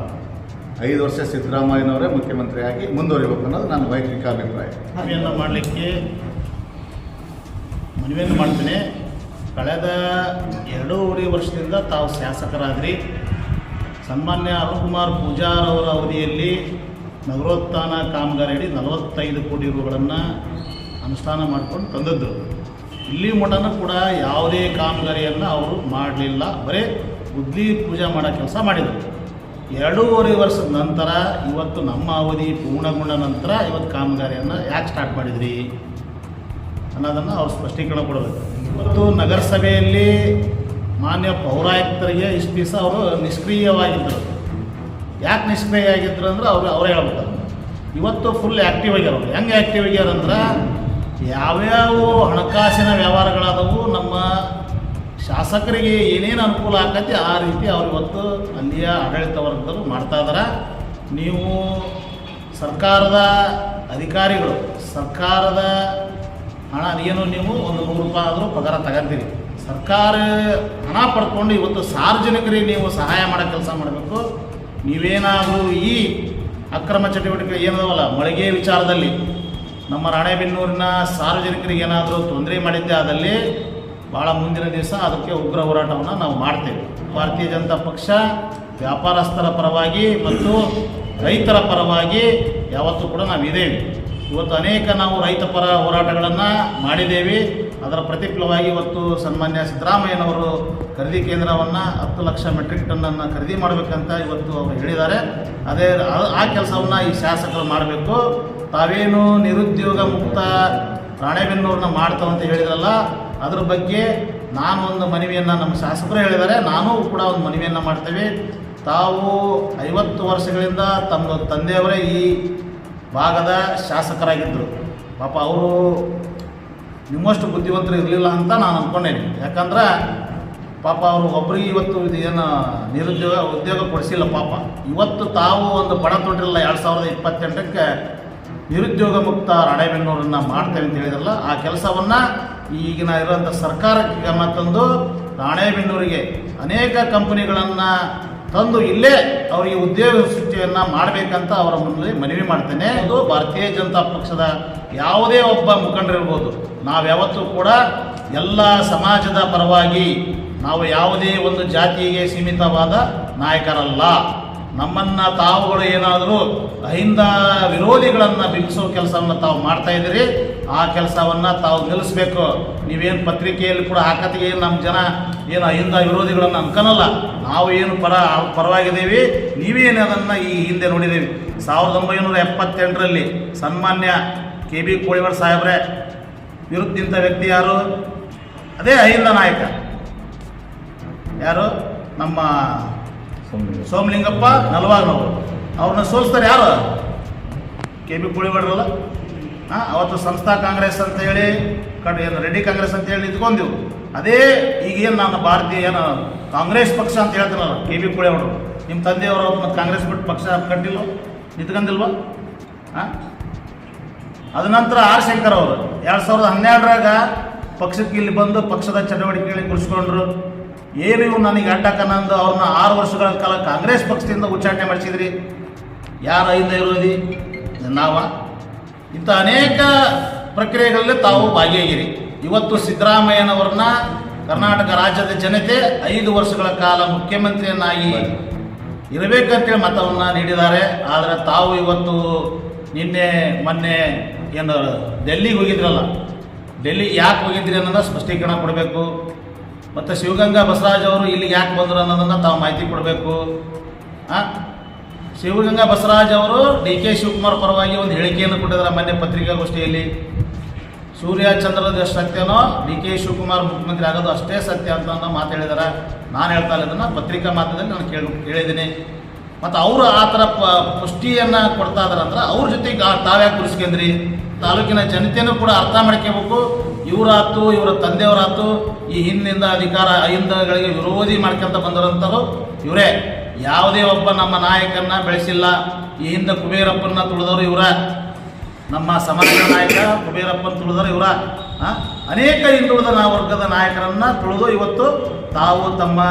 ಐದು ವರ್ಷ ಸಿದ್ದರಾಮಯ್ಯನವರೇ ಮುಖ್ಯಮಂತ್ರಿಯಾಗಿ ಮುಂದುವರಿಬೇಕು ಅನ್ನೋದು ನನ್ನ ವೈಯಕ್ತಿಕ ಅಭಿಪ್ರಾಯ. ಮನವಿಯನ್ನು ಮಾಡಲಿಕ್ಕೆ ಮನವಿಯನ್ನು ಮಾಡ್ತೀನಿ. ಕಳೆದ ಎರಡೂವರೆ ವರ್ಷದಿಂದ ತಾವು ಶಾಸಕರಾದ್ರಿ. ಸನ್ಮಾನ್ಯ ಅರುಣ್ ಕುಮಾರ್ ಪೂಜಾರ್ ಅವರ ಅವಧಿಯಲ್ಲಿ ನಗರೋತ್ಥಾನ ಕಾಮಗಾರಿಯಡಿ ನಲವತ್ತೈದು ಕೋಟಿ ರೂಗಳನ್ನು ಅನುಷ್ಠಾನ ಮಾಡ್ಕೊಂಡು ತಂದದ್ದು ಇಲ್ಲಿ ಮಠನೂ ಕೂಡ ಯಾವುದೇ ಕಾಮಗಾರಿಯನ್ನು ಅವರು ಮಾಡಲಿಲ್ಲ. ಬರೀ ಬುದ್ಧಿ ಪೂಜೆ ಮಾಡೋ ಕೆಲಸ ಮಾಡಿದರು. ಎರಡೂವರೆ ವರ್ಷದ ನಂತರ ಇವತ್ತು ನಮ್ಮ ಅವಧಿ ಪೂರ್ಣಗೊಂಡ ನಂತರ ಇವತ್ತು ಕಾಮಗಾರಿಯನ್ನು ಯಾಕೆ ಸ್ಟಾರ್ಟ್ ಮಾಡಿದ್ರಿ ಅನ್ನೋದನ್ನು ಅವ್ರು ಸ್ಪಷ್ಟೀಕರಣ ಕೊಡಬೇಕು. ಇವತ್ತು ನಗರಸಭೆಯಲ್ಲಿ ಮಾನ್ಯ ಪೌರಾಯುಕ್ತರಿಗೆ ಇಷ್ಟು ದಿವಸ ಅವರು ನಿಷ್ಕ್ರಿಯವಾಗಿದ್ದರು. ಯಾಕೆ ನಿಷ್ಕ್ರಿಯ ಆಗಿದ್ರು ಅಂದ್ರೆ ಅವರು ಅವ್ರು ಹೇಳ್ಬಿಟ್ಟು ಇವತ್ತು ಫುಲ್ ಆ್ಯಕ್ಟಿವ್ ಆಗ್ಯಾರ ಹೆಂಗೆ ಹೆಂಗೆ ಆ್ಯಕ್ಟಿವ್ ಆಗ್ಯಾರಂದ್ರೆ ಯಾವ್ಯಾವ ಹಣಕಾಸಿನ ವ್ಯವಹಾರಗಳಾದವು ನಮ್ಮ ಶಾಸಕರಿಗೆ ಏನೇನು ಅನುಕೂಲ ಆಗತ್ತೆ ಆ ರೀತಿ ಅವ್ರು ಇವತ್ತು ಅಲ್ಲಿಯ ಆಡಳಿತ ವರ್ಗದವರು ಮಾಡ್ತಾ ಇದಾರೆ. ನೀವು ಸರ್ಕಾರದ ಅಧಿಕಾರಿಗಳು, ಸರ್ಕಾರದ ಹಣ ಏನು ನೀವು ಒಂದು ನೂರು ರೂಪಾಯಿ ಆದರೂ ಪಗಾರ ತಗೊಂತೀರಿ. ಸರ್ಕಾರ ಹಣ ಪಡ್ಕೊಂಡು ಇವತ್ತು ಸಾರ್ವಜನಿಕರಿಗೆ ನೀವು ಸಹಾಯ ಮಾಡೋ ಕೆಲಸ ಮಾಡಬೇಕು. ನೀವೇನಾದರೂ ಈ ಅಕ್ರಮ ಚಟುವಟಿಕೆ ಏನದವಲ್ಲ, ಮಳಿಗೆ ವಿಚಾರದಲ್ಲಿ ನಮ್ಮ ರಾಣೆಬೆನ್ನೂರಿನ ಸಾರ್ವಜನಿಕರಿಗೆ ಏನಾದರೂ ತೊಂದರೆ ಮಾಡಿದ್ದೆ ಆದಲ್ಲಿ ಭಾಳ ಮುಂದಿನ ದಿವಸ ಅದಕ್ಕೆ ಉಗ್ರ ಹೋರಾಟವನ್ನು ನಾವು ಮಾಡ್ತೇವೆ. ಭಾರತೀಯ ಜನತಾ ಪಕ್ಷ ವ್ಯಾಪಾರಸ್ಥರ ಪರವಾಗಿ ಮತ್ತು ರೈತರ ಪರವಾಗಿ ಯಾವತ್ತೂ ಕೂಡ ನಾವು ಇದ್ದೇವೆ ಇವತ್ತು ಅನೇಕ ನಾವು ರೈತ ಪರ ಹೋರಾಟಗಳನ್ನು ಮಾಡಿದ್ದೇವೆ. ಅದರ ಪ್ರತಿಫಲವಾಗಿ ಇವತ್ತು ಸನ್ಮಾನ್ಯ ಸಿದ್ದರಾಮಯ್ಯನವರು ಖರೀದಿ ಕೇಂದ್ರವನ್ನು ಹತ್ತು ಲಕ್ಷ ಮೆಟ್ರಿಕ್ ಟನ್ನನ್ನು ಖರೀದಿ ಮಾಡಬೇಕಂತ ಇವತ್ತು ಅವರು ಹೇಳಿದ್ದಾರೆ. ಅದೇ ಆ ಕೆಲಸವನ್ನು ಈ ಶಾಸಕರು ಮಾಡಬೇಕು. ತಾವೇನು ನಿರುದ್ಯೋಗ ಮುಕ್ತ ರಾಣೆಬೆನ್ನೂರನ್ನ ಮಾಡ್ತಾವಂತ ಹೇಳಿದ್ರಲ್ಲ, ಅದ್ರ ಬಗ್ಗೆ ನಾನು ಒಂದು ಮನವಿಯನ್ನು ನಮ್ಮ ಶಾಸಕರು ಹೇಳಿದ್ದಾರೆ. ನಾನು ಕೂಡ ಒಂದು ಮನವಿಯನ್ನು ಮಾಡ್ತೇವೆ. ತಾವು ಐವತ್ತು ವರ್ಷಗಳಿಂದ ತಮ್ಮ ತಂದೆಯವರೇ ಈ ಭಾಗದ ಶಾಸಕರಾಗಿದ್ದರು ಪಾಪ ಅವರು ನಿಮ್ಮಷ್ಟು ಬುದ್ಧಿವಂತರು ಇರಲಿಲ್ಲ ಅಂತ ನಾನು ಅಂದ್ಕೊಂಡೇನೆ ಯಾಕಂದ್ರೆ ಪಾಪ ಅವರು ಒಬ್ಬರಿಗೆ ಇವತ್ತು ಇದು ಏನು ನಿರುದ್ಯೋಗ, ಉದ್ಯೋಗ ಕೊಡಿಸಿಲ್ಲ ಪಾಪ. ಇವತ್ತು ತಾವು ಒಂದು ಬಡ ತೊಟ್ಟಿರಲ್ಲ, ಎರಡು ಸಾವಿರದ ಇಪ್ಪತ್ತೆಂಟಕ್ಕೆ ನಿರುದ್ಯೋಗ ಮುಕ್ತ ರಾಣೆಬೆನ್ನೂರನ್ನು ಮಾಡ್ತೇವೆ ಅಂತ ಹೇಳಿದ್ರಲ್ಲ, ಆ ಕೆಲಸವನ್ನು ಈಗಿನ ಇರುವಂಥ ಸರ್ಕಾರಕ್ಕೆ ಗಮನ ತಂದು ರಾಣೆಬೆನ್ನೂರಿಗೆ ಅನೇಕ ಕಂಪನಿಗಳನ್ನು ತಂದು ಇಲ್ಲೇ ಅವರಿಗೆ ಉದ್ಯೋಗ ಸೃಷ್ಟಿಯನ್ನು ಮಾಡಬೇಕಂತ ಅವರ ಮುಂದೆ ಮನವಿ ಮಾಡ್ತೇನೆ. ಅದು ಭಾರತೀಯ ಜನತಾ ಪಕ್ಷದ ಯಾವುದೇ ಒಬ್ಬ ಮುಖಂಡರಿರ್ಬೋದು ನಾವು ಯಾವತ್ತೂ ಕೂಡ ಎಲ್ಲ ಸಮಾಜದ ಪರವಾಗಿ ನಾವು ಯಾವುದೇ ಒಂದು ಜಾತಿಗೆ ಸೀಮಿತವಾದ ನಾಯಕರಲ್ಲ. ನಮ್ಮನ್ನ ತಾವುಗಳು ಏನಾದರೂ ಅಹಿಂದ ವಿರೋಧಿಗಳನ್ನು ಬಿಂಬಿಸೋ ಕೆಲಸವನ್ನು ತಾವು ಮಾಡ್ತಾ ಇದ್ದೀರಿ, ಆ ಕೆಲಸವನ್ನು ತಾವು ನಿಲ್ಲಿಸ್ಬೇಕು. ನೀವೇನು ಪತ್ರಿಕೆಯಲ್ಲಿ ಕೂಡ ಹಾಕತ್ತಿಗೆ ಏನು ನಮ್ಮ ಜನ ಏನು ಅಹಿಂದ ವಿರೋಧಿಗಳನ್ನು ಅನ್ಕನಲ್ಲ, ನಾವು ಏನು ಪರ ಪರವಾಗಿದ್ದೀವಿ, ನೀವೇನು ಅದನ್ನು ಈ ಹಿಂದೆ ನೋಡಿದ್ದೀವಿ ಸಾವಿರದ ಒಂಬೈನೂರ ಎಪ್ಪತ್ತೆಂಟರಲ್ಲಿ ಸನ್ಮಾನ್ಯ ಕೆ ಬಿ ಕೋಳಿವಾಡ ಸಾಹೇಬ್ರೆ ವಿರುದ್ಧ ವ್ಯಕ್ತಿ ಯಾರು? ಅದೇ ಅಹಿಂದ ನಾಯಕ. ಯಾರು? ನಮ್ಮ ಸೋಮಲಿಂಗಪ್ಪ. ನಲವಾಗ್ನವರು. ಅವ್ರನ್ನ ಸೋಲಿಸ್ತಾರೆ ಯಾರು? ಕೆ ಬಿ ಕುಳಿಬಡ್ರಲ್ಲ ಹಾಂ, ಅವತ್ತು ಸಂಸ್ಥಾ ಕಾಂಗ್ರೆಸ್ ಅಂತ ಹೇಳಿ, ಕಡ್ ಏನು ರೆಡ್ಡಿ ಕಾಂಗ್ರೆಸ್ ಅಂತ ಹೇಳಿ ನಿಂತ್ಕೊಂಡಿವು ಅದೇ ಈಗೇನು ನಾನು ಭಾರತೀಯ ಏನು ಕಾಂಗ್ರೆಸ್ ಪಕ್ಷ ಅಂತ ಹೇಳ್ತಾರಲ್ಲ, ಕೆ ಬಿ ಕುಳಿಯವರು ನಿಮ್ಮ ತಂದೆಯವರು ಮತ್ತು ಕಾಂಗ್ರೆಸ್ ಬಿಟ್ಟು ಪಕ್ಷ ಕಟ್ಟಿಲ್ಲ ನಿಂತ್ಕೊಂಡಿಲ್ವ ಹಾಂ? ಅದ ನಂತರ ಆರ್ ಶಂಕರ್ ಅವರು. ಎರಡು ಸಾವಿರದ ಹನ್ನೆರಡರಾಗ ಪಕ್ಷಕ್ಕೆ ಇಲ್ಲಿ ಬಂದು ಪಕ್ಷದ ಚಟುವಟಿಕೆಗಳಿಗೆ ಕುಳಿಸ್ಕೊಂಡ್ರು ಏನು ಇವು ನನಗೆ ಅಡ್ಡಕ್ಕನಂದು ಅವ್ರನ್ನ ಆರು ವರ್ಷಗಳ ಕಾಲ ಕಾಂಗ್ರೆಸ್ ಪಕ್ಷದಿಂದ ಉಚ್ಚಾಟನೆ ಮಾಡಿಸಿದ್ರಿ? ಯಾರು ಐದು ಇರೋದಿ? ನಾವ? ಇಂಥ ಅನೇಕ ಪ್ರಕ್ರಿಯೆಗಳಲ್ಲಿ ತಾವು ಭಾಗಿಯಾಗಿರಿ. ಇವತ್ತು ಸಿದ್ದರಾಮಯ್ಯನವ್ರನ್ನ ಕರ್ನಾಟಕ ರಾಜ್ಯದ ಜನತೆ ಐದು ವರ್ಷಗಳ ಕಾಲ ಮುಖ್ಯಮಂತ್ರಿಯನ್ನಾಗಿ ಇರಬೇಕಂತೇಳಿ ಮತವನ್ನು ನೀಡಿದ್ದಾರೆ. ಆದರೆ ತಾವು ಇವತ್ತು ನಿನ್ನೆ, ಮೊನ್ನೆ ಏನು ಡೆಲ್ಲಿಗೆ ಹೋಗಿದ್ರಲ್ಲ? ಡೆಲ್ಲಿ ಯಾಕೆ ಹೋಗಿದ್ರಿ ಅನ್ನೋದನ್ನ ಸ್ಪಷ್ಟೀಕರಣ ಕೊಡಬೇಕು. ಮತ್ತು ಶಿವಗಂಗಾ ಬಸವರಾಜ್ ಅವರು ಇಲ್ಲಿಗೆ ಯಾಕೆ ಬಂದರು ಅನ್ನೋದನ್ನು ತಾವು ಮಾಹಿತಿ ಕೊಡಬೇಕು. ಹಾಂ ಶಿವಗಂಗಾ ಬಸವರಾಜ್ ಅವರು ಡಿ ಕೆ ಶಿವಕುಮಾರ್ ಪರವಾಗಿ ಒಂದು ಹೇಳಿಕೆಯನ್ನು ಕೊಟ್ಟಿದ್ದಾರೆ ಮೊನ್ನೆ ಪತ್ರಿಕಾಗೋಷ್ಠಿಯಲ್ಲಿ. ಸೂರ್ಯ ಚಂದ್ರದ ಸತ್ಯನೋ, ಡಿ ಕೆ ಶಿವಕುಮಾರ್ ಮುಖ್ಯಮಂತ್ರಿ ಆಗೋದು ಅಷ್ಟೇ ಸತ್ಯ ಅಂತ ಅನ್ನೋ ಮಾತು ಹೇಳಿದಾರೆ ನಾನು ಹೇಳ್ತಾ ಇಲ್ಲ ಇದನ್ನು, ಪತ್ರಿಕಾ ಮಾಧ್ಯಮದಲ್ಲಿ ನಾನು ಕೇಳಿ ಹೇಳಿದ್ದೀನಿ ಮತ್ತು ಅವರು ಆ ಥರ ಪ, ಪುಷ್ಟಿಯನ್ನು ಕೊಡ್ತಾ ಇದಾರೆ ಅಂದ್ರೆ ಅವ್ರ ಜೊತೆಗೆ ತಾವ್ಯಾಕೆ ಕುಡಿಸ್ಕೊಂಡ್ರಿ ತಾಲೂಕಿನ ಜನತೆಯೂ ಕೂಡ ಅರ್ಥ ಮಾಡ್ಕೋಬೇಕು. ಇವರಾತು, ಇವರ ತಂದೆಯವರಾತು, ಈ ಹಿಂದಿನಿಂದ ಅಧಿಕಾರ ಅಹಿಂದಗಳಿಗೆ ವಿರೋಧಿ ಮಾಡ್ಕೊಂತ ಬಂದಿರೋಂಥವ್ರು ಇವರೇ. ಯಾವುದೇ ಒಬ್ಬ ನಮ್ಮ ನಾಯಕನ್ನ ಬೆಳೆಸಿಲ್ಲ. ಈ ಹಿಂದೆ ಕುಬೇರಪ್ಪನ ತುಳಿದವರು ಇವರ. ನಮ್ಮ ಸಮಾಜದ ನಾಯಕ ಕುಬೇರಪ್ಪನ ತುಳಿದವರು ಇವರ. ಅನೇಕ ಹಿಂದುಳಿದ ವರ್ಗದ ನಾಯಕರನ್ನ ತುಳಿದು ಇವತ್ತು ತಾವು ತಮ್ಮ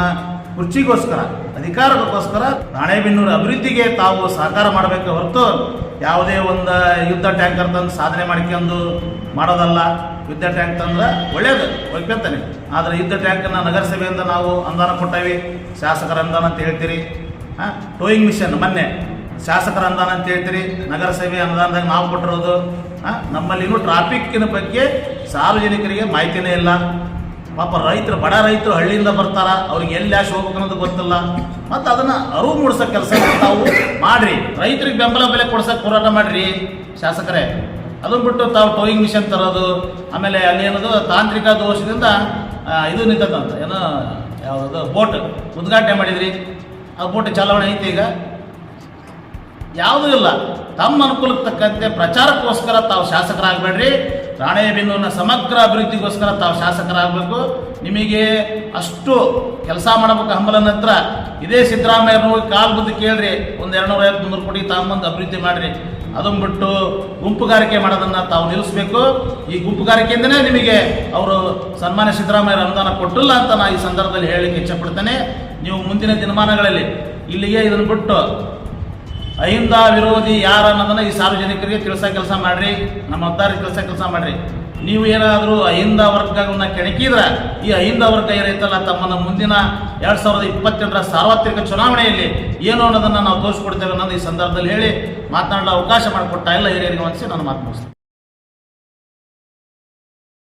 ಕುರ್ಚಿಗೋಸ್ಕರ, ಅಧಿಕಾರಕ್ಕೋಸ್ಕರ ರಾಣೆಬೆನ್ನೂರು ಅಭಿವೃದ್ಧಿಗೆ ತಾವು ಸಹಕಾರ ಮಾಡಬೇಕು ಹೊರತು ಯಾವುದೇ ಒಂದು ಯುದ್ಧ ಟ್ಯಾಂಕರ್ ತಂದು ಸಾಧನೆ ಮಾಡ್ಕೊಂಡು ಮಾಡೋದಲ್ಲ. ಯುದ್ಧ ಟ್ಯಾಂಕ್ ತಂದ್ರೆ ಒಳ್ಳೇದು ಒಪ್ಪತ್ತಾನೆ ಆದರೆ ಯುದ್ಧ ಟ್ಯಾಂಕನ್ನು ನಗರಸಭೆಯಿಂದ ನಾವು ಅನುದಾನ ಕೊಟ್ಟೇವಿ. ಶಾಸಕರ ಅನುದಾನ ಅಂತ ಹೇಳ್ತೀರಿ. ಹಾಂ, ಟೋಯಿಂಗ್ ಮಿಷನ್ ಮೊನ್ನೆ ಶಾಸಕರ ಅನುದಾನ ಅಂತ ಹೇಳ್ತೀರಿ. ನಗರಸಭೆ ಅನುದಾನದಾಗ ನಾವು ಕೊಟ್ಟಿರೋದು. ಹಾಂ, ನಮ್ಮಲ್ಲಿ ಇನ್ನೂ ಟ್ರಾಫಿಕ್ಕಿನ ಬಗ್ಗೆ ಸಾರ್ವಜನಿಕರಿಗೆ ಮಾಹಿತಿನೇ ಇಲ್ಲ. ಪಾಪ ರೈತರು, ಬಡ ರೈತರು ಹಳ್ಳಿಯಿಂದ ಬರ್ತಾರ. ಅವ್ರಿಗೆ ಎಲ್ಲಿ ಯಾಶ್ ಹೋಗ್ಬೇಕು ಅನ್ನೋದು ಗೊತ್ತಿಲ್ಲ. ಮತ್ತು ಅದನ್ನು ಅರಿವು ಮೂಡಿಸೋ ಕೆಲಸ ತಾವು ಮಾಡಿರಿ. ರೈತರಿಗೆ ಬೆಂಬಲ ಬೆಲೆ ಕೊಡ್ಸೋಕೆ ಹೋರಾಟ ಮಾಡಿರಿ. ಶಾಸಕರೇ ಅದನ್ನು ಬಿಟ್ಟು ತಾವು ಟೋಯಿಂಗ್ ಮಿಷನ್ ತರೋದು, ಆಮೇಲೆ ಅಲ್ಲಿ ಏನದು, ತಾಂತ್ರಿಕ ದೋಷದಿಂದ ಇದು ನಿಂತದಂತ ಏನೋ ಯಾವುದು ಬೋಟ್ ಉದ್ಘಾಟನೆ ಮಾಡಿದ್ರಿ. ಆ ಬೋಟ್ ಚಲಾವಣೆ ಐತಿ ಈಗ? ಯಾವುದೂ ಇಲ್ಲ. ತಮ್ಮ ಅನುಕೂಲಕ್ಕೆ ತಕ್ಕಂತೆ ಪ್ರಚಾರಕ್ಕೋಸ್ಕರ ತಾವು ಶಾಸಕರಾಗಬೇಡ್ರಿ. ರಾಣೇಬೆನ್ನೂರಿನ ಸಮಗ್ರ ಅಭಿವೃದ್ಧಿಗೋಸ್ಕರ ತಾವು ಶಾಸಕರಾಗಬೇಕು. ನಿಮಗೆ ಅಷ್ಟು ಕೆಲಸ ಮಾಡಬೇಕು ಹಂಬಲ ನಂತರ, ಇದೇ ಸಿದ್ದರಾಮಯ್ಯನವ್ರಿಗೆ ಕಾಲು ಬುದ್ಧಿ ಕೇಳ್ರಿ. ಒಂದು ಎರಡುನೂರ ಐವತ್ತು ಮುನ್ನೂರು ಕೋಟಿ ತಾಂಬಂದು ಅಭಿವೃದ್ಧಿ ಮಾಡಿರಿ. ಅದನ್ನು ಬಿಟ್ಟು ಗುಂಪುಗಾರಿಕೆ ಮಾಡೋದನ್ನು ತಾವು ನಿಲ್ಲಿಸಬೇಕು. ಈ ಗುಂಪುಗಾರಿಕೆಯಿಂದನೇ ನಿಮಗೆ ಅವರು ಸನ್ಮಾನ್ಯ ಸಿದ್ದರಾಮಯ್ಯ ಅನುದಾನ ಕೊಟ್ಟಿಲ್ಲ ಅಂತ ನಾನು ಈ ಸಂದರ್ಭದಲ್ಲಿ ಹೇಳಲಿಕ್ಕೆ ಇಚ್ಛಪಡ್ತೇನೆ. ನೀವು ಮುಂದಿನ ದಿನಮಾನಗಳಲ್ಲಿ ಇಲ್ಲಿಗೆ ಇದನ್ನು ಬಿಟ್ಟು ಅಹಿಂದ ವಿರೋಧಿ ಯಾರು ಅನ್ನೋದನ್ನ ಈ ಸಾರ್ವಜನಿಕರಿಗೆ ತಿಳಿಸೋ ಕೆಲಸ ಮಾಡ್ರಿ, ನಮ್ಮ ಮತದಾರರಿಗೆ ತಿಳಿಸೋ ಕೆಲಸ ಮಾಡ್ರಿ. ನೀವು ಏನಾದರೂ ಅಹಿಂದ ವರ್ಗವನ್ನು ಕೆಣಕಿದ್ರೆ, ಈ ಅಹಿಂದ ವರ್ಗ ಏನೈತಲ್ಲ ತಮ್ಮನ್ನು ಮುಂದಿನ ಎರಡ್ ಸಾವಿರದ ಇಪ್ಪತ್ತೆಂಟರ ಸಾರ್ವತ್ರಿಕ ಚುನಾವಣೆಯಲ್ಲಿ ಏನು ಅನ್ನೋದನ್ನ ನಾವು ತೋರಿಸ್ಕೊಡ್ತೇವೆ ಅನ್ನೋದು ಈ ಸಂದರ್ಭದಲ್ಲಿ ಹೇಳಿ ಮಾತನಾಡಲು ಅವಕಾಶ ಮಾಡಿಕೊಟ್ಟ ಎಲ್ಲ ಹಿರಿಯರಿಗೆ ಒಂದಿಸಿ ನಾನು ಮಾತು